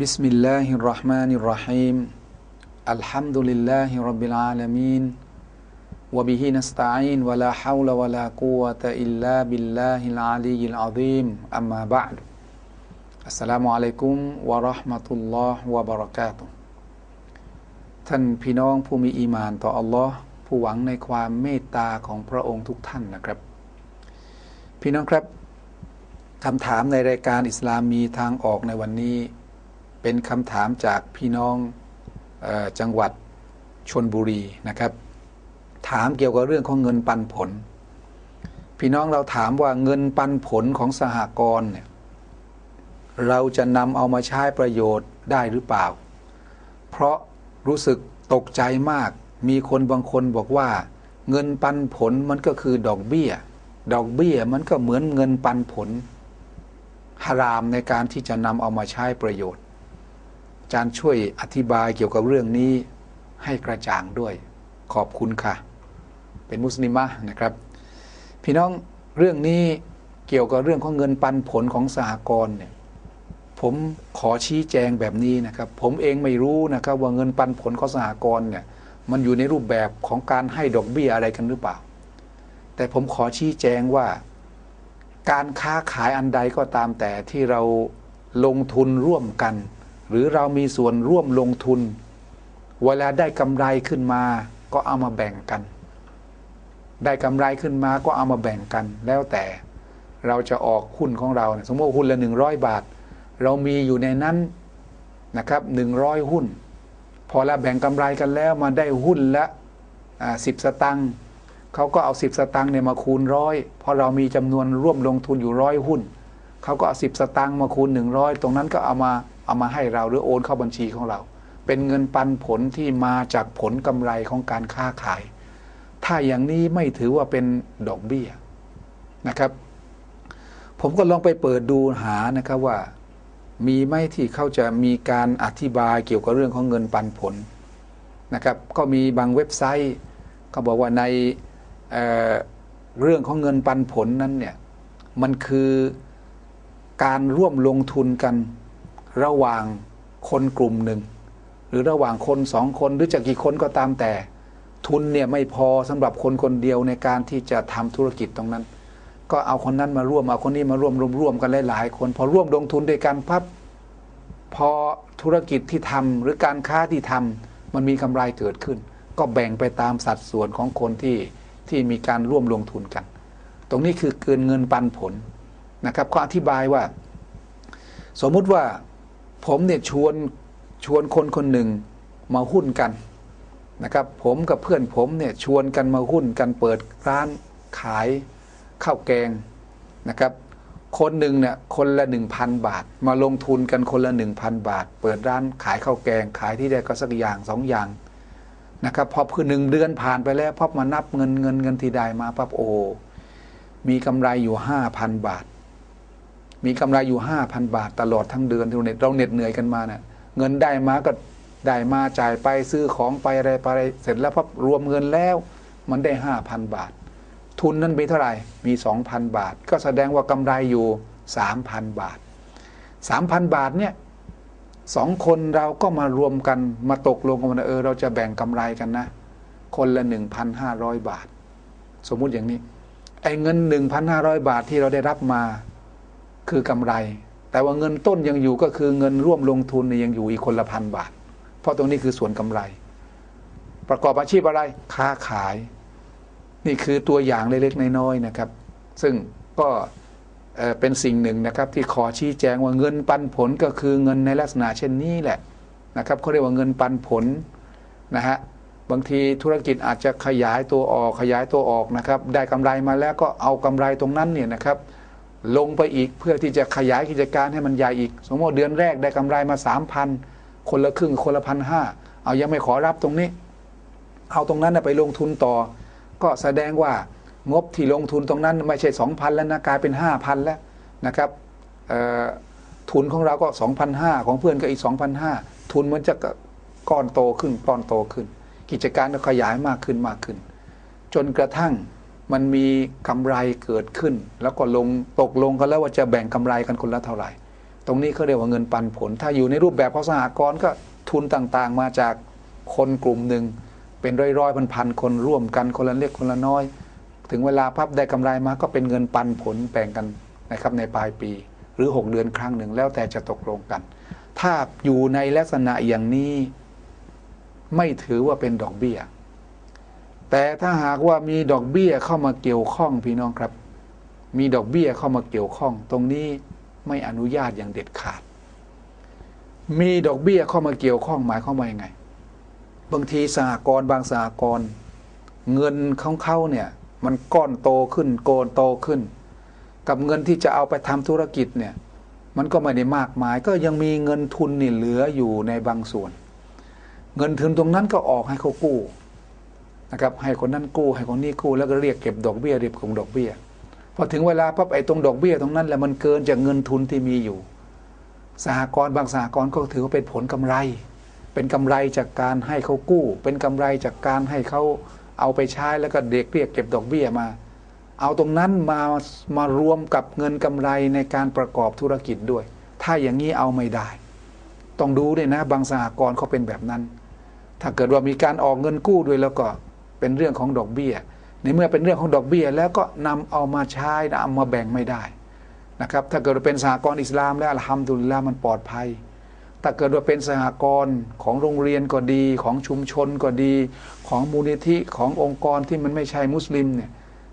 بسم الله الرحمن الرحيم الحمد لله رب العالمين وبه نستعين ولا حول ولا قوة إلا بالله العلي العظيم أما بعد السلام عليكم ورحمة الله وبركاته ท่านพี่น้องผู้มีอีมานต่ออัลลอฮ์ผู้หวังในความเมตตาของพระองค์ทุกท่านนะครับ พี่น้องครับคำถามในรายการอิสลามมีทางออกในวันนี้ เป็นคำถามจากพี่น้องออจังหวัดชนบุรีนะครับ ถามเกี่ยวกับเรื่องของเงินปันผล พี่น้องเราถามว่าเงินปันผลของสหกรณ์เนี่ยเราจะนำเอามาใช้ประโยชน์ได้หรือเปล่า เพราะรู้สึกตกใจมาก มีคนบางคนบอกว่า เงินปันผลมันก็คือดอกเบี้ย ดอกเบี้ยมันก็เหมือนเงินปันผลฮารามในการที่จะนำเอามาใช้ประโยชน์ จารย์ช่วยอธิบายเกี่ยวกับเรื่องนี้ให้กระจ่างด้วย ขอบคุณค่ะ เป็นมุสลิมะนะครับ พี่น้องเรื่องนี้เกี่ยวกับเรื่องของเงินปันผลของสหกรณ์เนี่ยผมขอชี้แจงแบบนี้นะครับ ผมเองไม่รู้นะครับว่าเงินปันผลของสหกรณ์เนี่ยมันอยู่ในรูปแบบของการให้ดอกเบี้ยอะไรกันหรือเปล่า แต่ผมขอชี้แจงว่า การค้าขายอันใดก็ตามแต่ที่เราลงทุนร่วมกัน หรือเรามีส่วนร่วมลงทุน เวลาได้กำไรขึ้นมาก็เอามาแบ่งกัน ได้กำไรขึ้นมาก็เอามาแบ่งกันแล้วแต่เราจะออกหุ้นของเราเนี่ยสมมติหุ้นละหนึ่งร้อยบาท เรามีอยู่ในนั้นนะครับหนึ่งร้อยหุ้น พอเราแบ่งกำไรกันแล้วมาได้หุ้นละสิบสตังค์เขาก็เอาสิบสตังค์เนี่ยมาคูณร้อยพอเรามีจำนวนร่วมลงทุนอยู่ร้อยหุ้นเขาก็เอาสิบสตังค์มาคูณหนึ่งร้อยตรงนั้นก็เอามา เอามาให้เราหรือโอนเข้าบัญชีของเรา เป็นเงินปันผลที่มาจากผลกำไรของการค้าขาย ถ้าอย่างนี้ไม่ถือว่าเป็นดอกเบี้ยนะครับ ผมก็ลองไปเปิดดูหานะครับว่า มีไหมที่เขาจะมีการอธิบายเกี่ยวกับเรื่องของเงินปันผลนะครับ ก็มีบางเว็บไซต์เขาบอกว่าในเเรื่องของเงินปันผลนั้นเนี่ยมันคือการร่วมลงทุนกัน ระหว่างคนกลุ่มหนึ่ง หรือระหว่างคนสองคนหรือจะกี่คนก็ตามแต่ ทุนเนี่ยไม่พอสำหรับคนคนเดียวในการที่จะทำธุรกิจตรงนั้น ก็เอาคนนั้นมาร่วมเอาคนนี้มาร่วมรวมร่วมกันหลายๆ คนพอร่วมลงทุนด้วยกันพับพอธุรกิจที่ทำหรือการค้าที่ทำมันมีกำไรเกิดขึ้น ก็แบ่งไปตามสัดส่วนของคนที่ที่มีการร่วมลงทุนกัน ตรงนี้คือเกินเงินปันผลนะครับก็อธิบายว่า สมมุติว่า ผมเนี่ยชวนชวนคนคนหนึ่งมาหุ้นกันนะครับ ผมกับเพื่อนผมเนี่ยชวนกันมาหุ้นกันเปิดร้านขายข้าวแกงนะครับ คนหนึ่งเนี่ยคนละหนึ่งพันบาท มาลงทุนกันคนละหนึ่งพันบาท เปิดร้านขายข้าวแกงขายที่ได้ก็สักอย่างสองอย่างนะครับพอคือหนึ่งเดือนผ่านไปแล้วพอมานับเงินเงินเงินที่ได้มาปั๊บโอ้มีกำไรอยู่ห้าพันบาท มีกำไรอยู่ห้าพันบาทตลอดทั้งเดือนที่เราเน็ตเราเหน็ดเหนื่อยกันมาเนะ่ยเงินได้มาก็ได้มาจ่ายไปซื้อของไปอะไรไปเสร็จแล้วพอรวมเงินแล้วมันได้ห้าพันบาท ทุนนั้นมีเท่าไหร่มีสองพันบาท ก็แสดงว่ากำไรอยู่สามพันบาทสามพันบาทเนี่ยสองคนเราก็มารวมกันมาตกลงกันว่าเออเราจะแบ่งกำไรกันนะ คนละหนึ่งพันห้าร้อยบาท สมมุติอย่างนี้ไอ้เงินหนึ่งพันห้าร้อยบาทที่เราได้รับมา คือกำไร แต่ว่าเงินต้นยังอยู่ก็คือเงินร่วมลงทุนยังอยู่อีกคนละพันบาท เพราะตรงนี้คือส่วนกำไร ประกอบอาชีพอะไรค้าขาย นี่คือตัวอย่างเล็กๆน้อยๆนะครับ ซึ่งก็เป็นสิ่งหนึ่งนะครับ ที่ขอชี้แจงว่าเงินปันผลก็คือเงินในลักษณะเช่นนี้แหละนะครับเขาเรียกว่าเงินปันผลนะฮะบางทีธุรกิจอาจจะขยายตัวออกขยายตัวออกนะครับ ได้กำไรมาแล้วก็เอากำไรตรงนั้นเนี่ยนะครับ ลงไปอีกเพื่อที่จะขยายกิจการให้มันใหญ่อีก สมมติเดือนแรกได้กำไรมาสามพันคนละครึ่งคนละพันห้าเอายังไม่ขอรับตรงนี้ เอาตรงนั้นไปลงทุนต่อ ก็แสดงว่างบที่ลงทุนตรงนั้นไม่ใช่สองพันแล้วนะกลายเป็นห้าพันแล้วนะครับทุนของเราก็สองพันห้าของเพื่อนก็อีกสองพันห้าทุนมันจะก้อนโตขึ้นก้อนโตขึ้น กิจการก็ขยายมากขึ้นมากขึ้น จนกระทั่ง มันมีกำไรเกิดขึ้น แล้วก็ลงตกลงกันแล้วว่าจะแบ่งกำไรกันคนละเท่าไหร่ ตรงนี้เขาเรียกว่าเงินปันผล ถ้าอยู่ในรูปแบบของสหกรณ์ก็ทุนต่างๆ มาจากคนกลุ่มหนึ่งเป็นร้อยๆพันๆคนร่วมกันคนละเล็กคนละน้อย ถึงเวลาพับได้กำไรมาก็เป็นเงินปันผลแบ่งกันนะครับในปลายปี หรือ 6 เดือนครั้งหนึ่งแล้วแต่จะตกลงกัน ถ้าอยู่ในลักษณะอย่างนี้ ไม่ถือว่าเป็นดอกเบี้ย แต่ถ้าหากว่ามีดอกเบี้ยเข้ามาเกี่ยวข้องพี่น้องครับ มีดอกเบี้ยเข้ามาเกี่ยวข้อง ตรงนี้ไม่อนุญาตอย่างเด็ดขาด มีดอกเบี้ยเข้ามาเกี่ยวข้องหมายเข้ามว่ายังไง บางทีสหกรณ์บางสหกรณ์เงินของเขาเนี่ยมันก้อนโตขึ้นโกนโตขึ้น กับเงินที่จะเอาไปทำธุรกิจเนี่ยมันก็ไม่ได้มากมาย ก็ยังมีเงินทุนนี่เหลืออยู่ในบางส่วน เงินทุนตรงนั้นก็ออกให้เขากู้ นะครับให้คนนั้นกู้ให้คนนี้กู้แล้วก็เรียกเก็บดอกเบี้ยเรียกของดอกเบี้ยพอถึงเวลาปั๊บไอ้ตรงดอกเบี้ยตรงนั้นแหละมันเกินจากเงินทุนที่มีอยู่ สหกรณ์บางสหกรณ์ก็ถือว่าเป็นผลกำไร เป็นกำไรจากการให้เขากู้ เป็นกำไรจากการให้เขาเอาไปใช้แล้วก็เด็กเรียกเก็บดอกเบี้ยมา เอาตรงนั้นมามารวมกับเงินกำไรในการประกอบธุรกิจด้วย ถ้าอย่างนี้เอาไม่ได้ ต้องดูด้วยนะบางสหกรณ์เขาเป็นแบบนั้น ถ้าเกิดว่ามีการออกเงินกู้ด้วยแล้วก็ เป็นเรื่องของดอกเบี้ย ในเมื่อเป็นเรื่องของดอกเบี้ย แล้วก็นำเอามาใช้นำมาแบ่งไม่ได้นะครับถ้าเกิดเป็นสหกรณ์อิสลามแล้วทำดุลละมันปลอดภัย ถ้าเกิดว่าเป็นสหกรณ์ของโรงเรียนก็ดี ของชุมชนก็ดี ของมูลนิธิขององค์กรที่มันไม่ใช่มุสลิมเนี่ย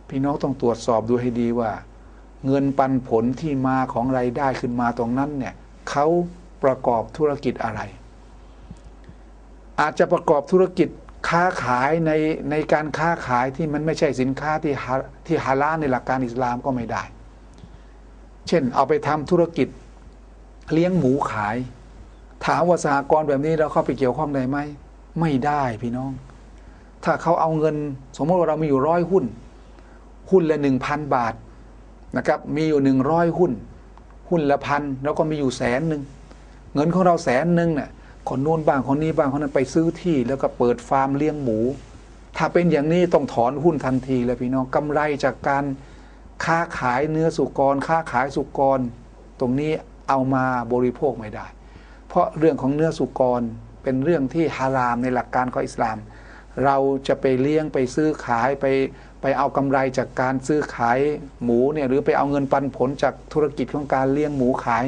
พี่น้องต้องตรวจสอบดูให้ดีว่า เงินปันผลที่มาของไรายได้ขึ้นมาตรงนั้นเนี่ยเขาประกอบธุรกิจอะไร อาจจะประกอบธุรกิจ ค้าขายในในการค้าขายที่มันไม่ใช่สินค้าที่ที่ฮาลาลในหลักการอิสลามก็ไม่ได้ เช่นเอาไปทำธุรกิจเลี้ยงหมูขาย ถามว่าสหกรณ์แบบนี้เราเข้าไปเกี่ยวข้องได้ไหมไม่ได้พี่น้อง ถ้าเขาเอาเงิน สมมติว่าเรามีอยู่ร้อยหุ้น หุ้นละหนึ่งพันบาทนะครับมีอยู่หนึ่งร้อยหุ้น หุ้นละพันแล้วก็มีอยู่แสนหนึ่งเงินของเราแสนหนึ่งเนี่ย คนนู้นบ้างคนนี้บ้างคนนั้นไปซื้อที่ แล้วก็เปิดฟาร์มเลี้ยงหมู ถ้าเป็นอย่างนี้ต้องถอนหุ้นทันทีเลยพี่น้องกำไรจากการค้าขายเนื้อสุกร ค้าขายสุกร ตรงนี้เอามาบริโภคไม่ได้ เพราะเรื่องของเนื้อสุกรเป็นเรื่องที่ฮารามในหลักการของอิสลาม เราจะไปเลี้ยงไปซื้อขายไปไปเอากำไรจากการซื้อขายหมูเนี่ยหรือไปเอาเงินปันผลจากธุรกิจของการเลี้ยงหมูขาย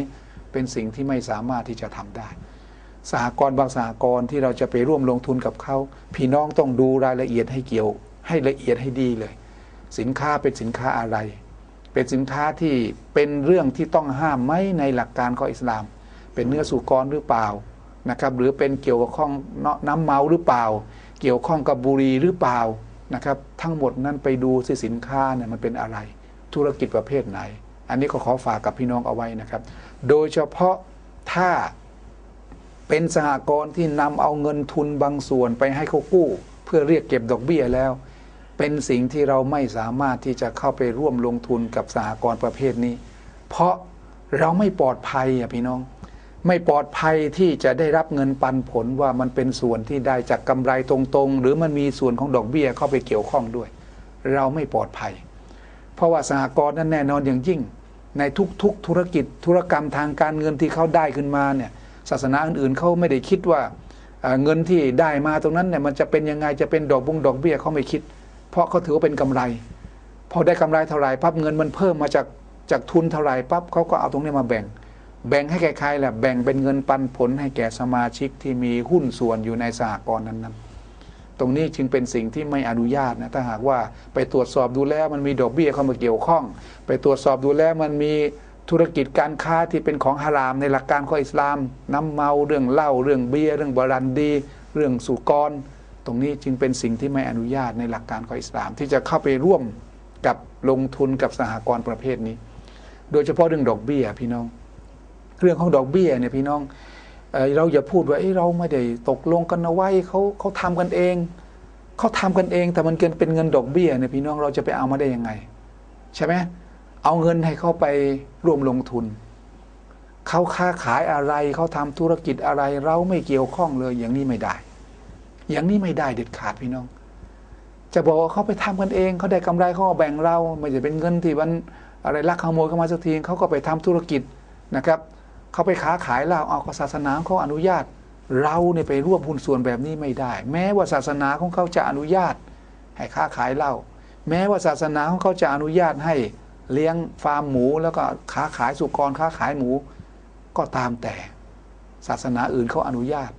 เป็นสิ่งที่ไม่สามารถที่จะทำได้ สหกรณ์บางสหกรณ์ที่เราจะไปร่วมลงทุนกับเขาพี่น้องต้องดูรายละเอียดให้เกี่ยว ให้ละเอียดให้ดีเลย สินค้าเป็นสินค้าอะไร เป็นสินค้าที่เป็นเรื่องที่ต้องห้ามไหมในหลักการของอิสลาม เป็นเนื้อสุกรหรือเปล่านะครับหรือเป็นเกี่ยวกับข้องน้ำเมาหรือเปล่า เกี่ยวข้องกับบุหรี่หรือเปล่านะครับทั้งหมดนั้นไปดูสิสินค้าเนี่ยมันเป็นอะไร ธุรกิจประเภทไหน อันนี้ก็ขอฝากกับพี่น้องเอาไว้นะครับ โดยเฉพาะถ้า เป็นสหกรณ์ที่นำเอาเงินทุนบางส่วนไปให้เขากู้ เพื่อเรียกเก็บดอกเบี้ยแล้ว เป็นสิ่งที่เราไม่สามารถที่จะเข้าไปร่วมลงทุนกับสหกรณ์ประเภทนี้ เพราะเราไม่ปลอดภัยอะพี่น้อง ไม่ปลอดภัยที่จะได้รับเงินปันผลว่ามันเป็นส่วนที่ได้จากกำไรตรงๆ หรือมันมีส่วนของดอกเบี้ยเข้าไปเกี่ยวข้องด้วย เราไม่ปลอดภัย เพราะว่าสหกรณ์นั้นแน่นอนอย่างยิ่ง ในทุกๆ ธุรกิจธุรกรรมทางการเงินที่เขาได้ขึ้นมาเนี่ย ศาสนาอื่นๆเขาไม่ได้คิดว่าเงินที่ได้มาตรงนั้นเนี่ยมันจะเป็นยังไงจะเป็นดอกบุงดอกเบี้ยเขาไม่คิด เพราะเขาถือว่าเป็นกำไร พอได้กำไรเท่าไหร่ปั๊บเงินมันเพิ่มมาจากจากทุนเท่าไหร่ปั๊บเขาก็เอาตรงนี้มาแบ่ง แบ่งให้ใครๆแหละแบ่งเป็นเงินปันผลให้แก่สมาชิกที่มีหุ้นส่วนอยู่ในสหกรณ์นั้นๆตรงนี้จึงเป็นสิ่งที่ไม่อนุญาตนะถ้าหากว่าไปตรวจสอบดูแล้วมันมีดอกเบี้ยเข้ามาเกี่ยวข้อง ไปตรวจสอบดูแล้วมันมี ธุรกิจการค้าที่เป็นของฮาราม ในหลักการของอิสลาม น้ำเมาเรื่องเหล้าเรื่องเบียร์เรื่องบรันดี เรื่องสุกร ตรงนี้จึงเป็นสิ่งที่ไม่อนุญาตในหลักการของอิสลาม ที่จะเข้าไปร่วมกับลงทุนกับสหกรณ์ประเภทนี้ โดยเฉพาะเรื่องดอกเบี้ยพี่น้อง เรื่องของดอกเบี้ยเนี่ยพี่น้องเราอย่าพูดว่าเราไม่ได้ตกลงกันเอาไว้เขาเขาทำกันเองเขาทำกันเองแต่มันเกินเป็นเงินดอกเบี้ยเนี่ยพี่น้องเราจะไปเอามาได้ยังไง ใช่ไหม เอาเงินให้เขาไปร่วมลงทุน เขาค้าขายอะไรเขาทำธุรกิจอะไรเราไม่เกี่ยวข้องเลยอย่างนี้ไม่ได้ อย่างนี้ไม่ได้เด็ดขาดพี่น้อง จะบอกว่าเขาไปทำกันเองเขาได้กำไรเขาเอาแบ่งเรา ไม่จะเป็นเงินที่มันอะไรลักขโมยเข้ามาสักทีเขาก็ไปทำธุรกิจนะครับเขาไปค้าขายเหล้าเอาศาสนาเขาอนุญาต เราเนี่ยไปร่วมหุ้นส่วนแบบนี้ไม่ได้ แม้ว่าศาสนาของเขาจะอนุญาต ให้ค้าขายเหล้าแม้ว่าศาสนาของเขาจะอนุญาตให้ เลี้ยงฟาร์มหมูแล้วก็ค้าขายสุกรค้าขายหมูก็ตามแต่ ศาสนาอื่นเขาอนุญาต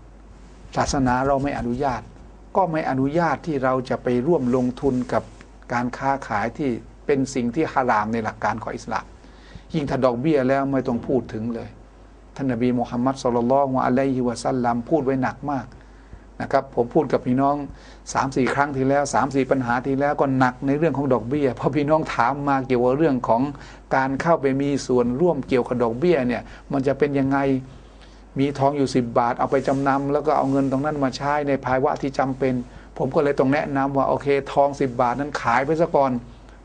ศาสนาเราไม่อนุญาต ก็ไม่อนุญาตที่เราจะไปร่วมลงทุนกับการค้าขายที่เป็นสิ่งที่ฮารามในหลักการของอิสลามยิ่งถ้าดอกเบี้ยแล้วไม่ต้องพูดถึงเลยท่านนบีมุฮัมมัดสุลลัลฮวะอะลัยฮิวะสัลลัมพูดไว้หนักมาก นะครับผมพูดกับพี่น้อง3าสี่ครั้งที่แล้ว3าสี่ปัญหาที่แล้วก็หนักในเรื่องของดอกเบี้ยเพราะพี่น้องถามมาเกี่ยวกับเรื่องของการเข้าไปมีส่วนร่วมเกี่ยวกับดอกเบี้ยเนี่ยมันจะเป็นยังไงมีทองอยู่ 10 บาท เอาไปจำนำแล้วก็เอาเงินตรงนั้นมาใช้ในภาวะที่จำเป็น ผมก็เลยต้องแนะนำว่าโอเค ทอง 10 บาทนั้นขายไปซะก่อน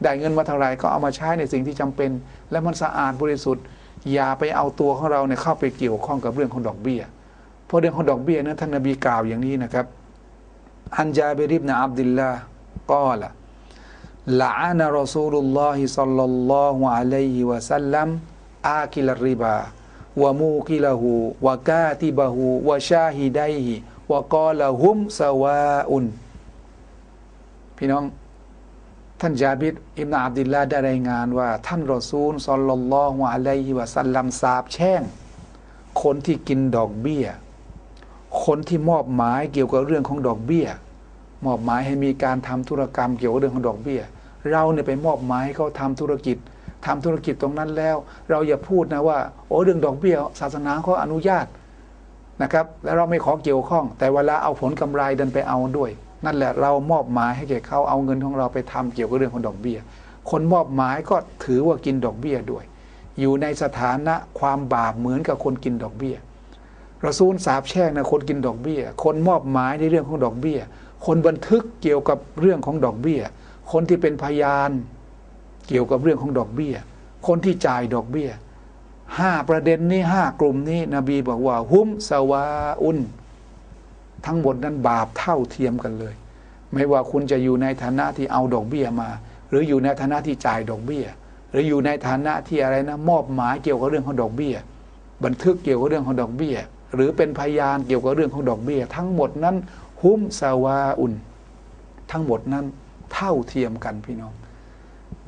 ได้เงินมาเท่าไหร่ก็เอามาใช้ในสิ่งที่จำเป็น และมันสะอาดบริสุทธิ์ อย่าไปเอาตัวของเราเนี่ยเข้าไปเกี่ยวข้องกับเรื่องของดอกเบี้ย เพราะเรื่องของดอกเบี้ยนั้นท่านนบีกล่าวอย่างนี้นะครับอันจาเบริบนะอับดุลลาห์ก็ละละอานะรอซูลุลลอฮิซัลลัลลอฮุอะลัยฮิวะสัลลัมอาคิลริบาวะมูกิลหูวะกาติบะหูวะชาฮิดัยฮิวะกอละฮุมสวาอุนพี่น้องท่านจาบิดอิบนาอับดุลลาได้รายงานว่า ท่านรอซูลซอลลัลลอฮุอะลัยฮิวะสัลลัมสาบแช่ง คนที่กินดอกเบี้ย คนที่มอบหมายเกี่ยวกับเรื่องของดอกเบี้ย มอบหมายให้มีการทำธุรกรรมเกี่ยวกับเรื่องของดอกเบี้ย เราเนี่ยไปมอบหมายให้เขาทำธุรกิจทำธุรกิจตรงนั้นแล้ว เราอย่าพูดนะว่า โอ้เรื่องดอกเบี้ย ศาสนาเขาอนุญาตนะครับแล้วเราไม่ขอเกี่ยวข้อง แต่เวลาเอาผลกำไรดันไปเอาด้วย นั่นแหละเรามอบหมายให้แก่เขาเอาเงินของเราไปทำเกี่ยวกับเรื่องของดอกเบี้ย คนมอบหมายก็ถือว่ากินดอกเบี้ยด้วย อยู่ในสถานะความบาปเหมือนกับคนกินดอกเบี้ย รสูลสาบแช่งนะคนกินดอกเบี้ย คนมอบหมายในเรื่องของดอกเบี้ย คนบันทึกเกี่ยวกับเรื่องของดอกเบี้ย คนที่เป็นพยานเกี่ยวกับเรื่องของดอกเบี้ย คนที่จ่ายดอกเบี้ยห้าประเด็นนี้ห้ากลุ่มนี้ นบีบอกว่า หุมสวาอุนทั้งหมดนั้นบาปเท่าเทียมกันเลย ไม่ว่าคุณจะอยู่ในฐานะที่เอาดอกเบี้ยมา หรืออยู่ในฐานะที่จ่ายดอกเบี้ย หรืออยู่ในฐานะที่อะไรนะ มอบหมายเกี่ยวกับเรื่องของดอกเบี้ย บันทึกเกี่ยวกับเรื่องของดอกเบี้ย หรือเป็นพยานเกี่ยวกับเรื่องของดอกเบี้ย ทั้งหมดนั้นหุมสวาอุนทั้งหมดนั้นเท่าเทียมกันพี่น้อง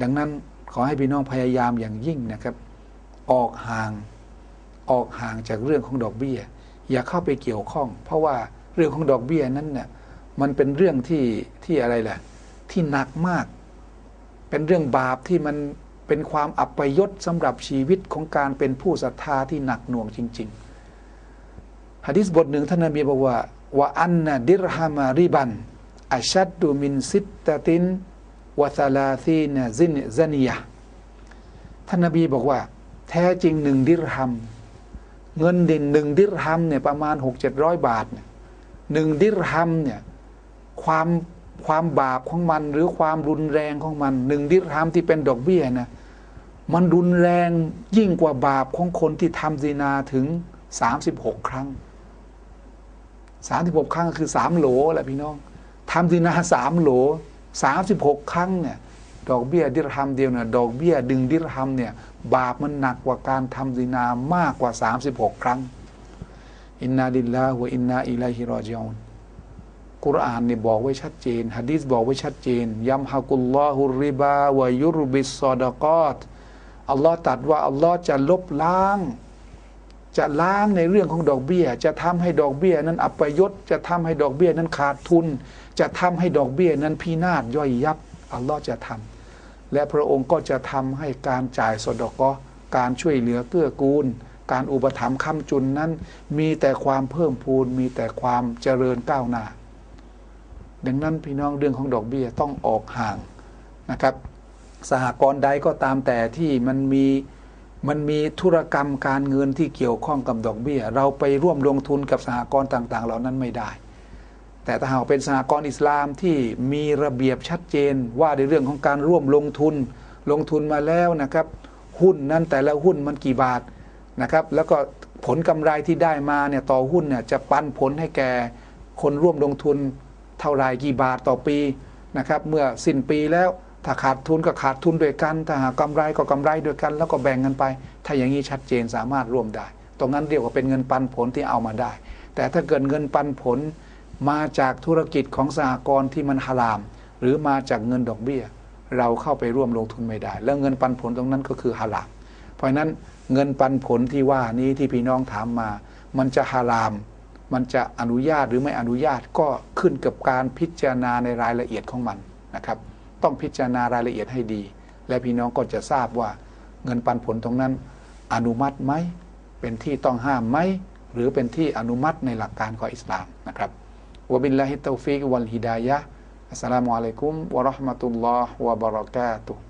ดังนั้นขอให้พี่น้องพยายามอย่างยิ่งนะครับ ออกห่างออกห่างจากเรื่องของดอกเบี้ย อย่าเข้าไปเกี่ยวข้อง เพราะว่าเรื่องของดอกเบี้ยนั้นเนี่ยมันเป็นเรื่องที่ที่อะไรแหละที่หนักมาก เป็นเรื่องบาปที่มันเป็นความอับปยศสำหรับชีวิตของการเป็นผู้ศรัทธาที่หนักหน่วงจริง ๆ ฮะดิษบทหนึ่งท่านนบีบอกว่าว่าอันนะดิรฮามาริบันอัชัดดูมินซิตตตินวะซาลาซีนซินซานียท่านนบีบอกว่า แท้จริงหนึ่งดิรฮัม เงินด่นหนึ่งดิรฮัมเนี่ยประมาณหกเจ็ดร้อยบาทหนึ่งดิรฮัมเนี่ยความความบาปของมันหรือความรุนแรงของมันหนึ่งดิรฮัมที่เป็นดอกเบี้ยนะมันรุนแรงยิ่งกว่าบาปของคนที่ทำซีนาถึงสามสิบหกครั้ง สามสิบหกครั้งคือสามโหลแหละพี่น้องทำซีนาสามโหลสามสิบหกครั้งเนี่ยดอกเบี้ยดิรฮัมเดียวเนี่ยดอกเบี้ยดึงดิรฮัมเนี่ยบาปมันหนักกว่าการทำซีนามากกว่าสามสิบหกครั้ง อินนาดิลลาฮวอินนาอิลัยฮิรอจิอูนกุรอานเนี่ยบอกไว้ชัดเจนฮะดีษบอกไว้ชัดเจนยัมฮะกุลลอฮุริบาวายุรบิสซอดกอตอัลลอฮ์ตัดว่าอัลลอฮ์จะลบล้าง จะล้างในเรื่องของดอกเบี้ย จะทำให้ดอกเบี้ยนั้นอัปยศจะทำให้ดอกเบี้ยนั้นขาดทุน จะทำให้ดอกเบี้ยนั้นพินาศย่อยยับอัลลอฮ์จะทำและพระองค์ก็จะทำให้การจ่ายสดอก็การช่วยเหลือเกื้อกูล การอุปถัมภ์ค้ำจุนนั้น มีแต่ความเพิ่มพูนมีแต่ความเจริญก้าวหน้า ดังนั้นพี่น้องเรื่องของดอกเบี้ยต้องออกห่างนะครับ สหกรณ์ใดก็ตามแต่ที่มันมี มันมีธุรกรรมการเงินที่เกี่ยวข้องกับดอกเบี้ย เราไปร่วมลงทุนกับสหกรณ์ต่าง ๆ เหล่านั้นไม่ได้ แต่ถ้าหากเป็นสหกรณ์อิสลามที่มีระเบียบชัดเจนว่าในเรื่องของการร่วมลงทุน ลงทุนมาแล้วนะครับ หุ้นนั้นแต่ละหุ้นมันกี่บาทนะครับ แล้วก็ผลกำไรที่ได้มาเนี่ยต่อหุ้นเนี่ยจะปันผลให้แก่คนร่วมลงทุนเท่าไรกี่บาทต่อปีนะครับ เมื่อสิ้นปีแล้ว ถ้าขาดทุนก็ขาดทุนด้วยกัน ถ้าหากกำไรก็กำไรด้วยกัน แล้วก็แบ่งกันไป ถ้าอย่างนี้ชัดเจนสามารถร่วมได้ ตรงนั้นเรียกว่าเป็นเงินปันผลที่เอามาได้ แต่ถ้าเกิดเงินปันผลมาจากธุรกิจของสหกรณ์ที่มันฮาราม หรือมาจากเงินดอกเบี้ย เราเข้าไปร่วมลงทุนไม่ได้ แล้วเงินปันผลตรงนั้นก็คือฮาราม เพราะฉะนั้นเงินปันผลที่ว่านี้ที่พี่น้องถามมา มันจะฮาราม มันจะอนุญาตหรือไม่อนุญาตก็ขึ้นกับการพิจารณาในรายละเอียดของมันนะครับ ต้องพิจารณารายละเอียดให้ดี และพี่น้องก็จะทราบว่าเงินปันผลตรงนั้น อนุมัติไหมเป็นที่ต้องห้ามไหมหรือเป็นที่อนุมัติในหลักการของอิสลามนะครับวบิลลาฮิตตฟิกวัลฮิดายะอัสสลามุอะลัยกุมวะราะห์มะตุลลอฮ์วะบะเราะกาตุฮ์